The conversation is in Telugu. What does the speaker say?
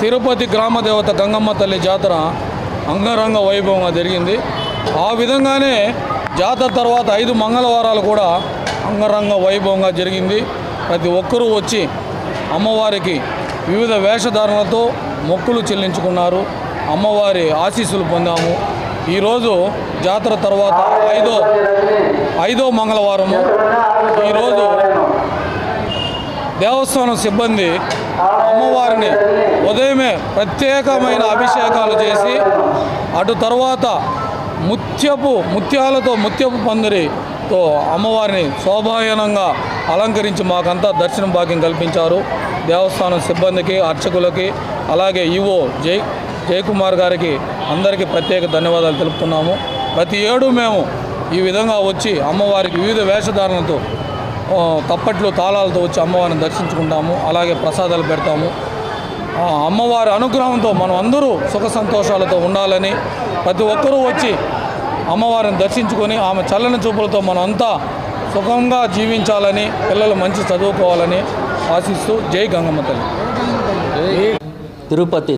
తిరుపతి గ్రామ దేవత గంగమ్మ తల్లి జాతర అంగరంగ వైభవంగా జరిగింది. ఆ విధంగానే జాతర తర్వాత ఐదు మంగళవారాలు కూడా అంగరంగ వైభవంగా జరిగింది. ప్రతి ఒక్కరూ వచ్చి అమ్మవారికి వివిధ వేషధారణలతో మొక్కులు చెల్లించుకున్నారు. అమ్మవారి ఆశీస్సులు పొందాము. ఈరోజు జాతర తర్వాత ఐదో ఐదో మంగళవారము. ఈరోజు దేవస్థానం సిబ్బంది అమ్మవారిని ప్రత్యేకమైన అభిషేకాలు చేసి అటు తర్వాత ముత్యపు ముత్యాలతో ముత్యపు పందిరితో అమ్మవారిని శోభాయనంగా అలంకరించి మాకంతా దర్శనం భాగ్యం కల్పించారు. దేవస్థానం సిబ్బందికి అర్చకులకి అలాగే ఈవో జై జయకుమార్ గారికి అందరికీ ప్రత్యేక ధన్యవాదాలు తెలుపుతున్నాము. ప్రతి ఏడు మేము ఈ విధంగా వచ్చి అమ్మవారికి వివిధ వేషధారణతో తప్పట్లు తాళాలతో వచ్చి అమ్మవారిని దర్శించుకుంటాము. అలాగే ప్రసాదాలు పెడతాము. అమ్మవారి అనుగ్రహంతో మనం అందరూ సుఖ సంతోషాలతో ఉండాలని ప్రతి ఒక్కరూ వచ్చి అమ్మవారిని దర్శించుకొని ఆమె చల్లని చూపులతో మనం అంతా సుఖంగా జీవించాలని పిల్లలు మంచి చదువుకోవాలని ఆశిస్తూ జై గంగమ్మ తల్లి. తిరుపతి.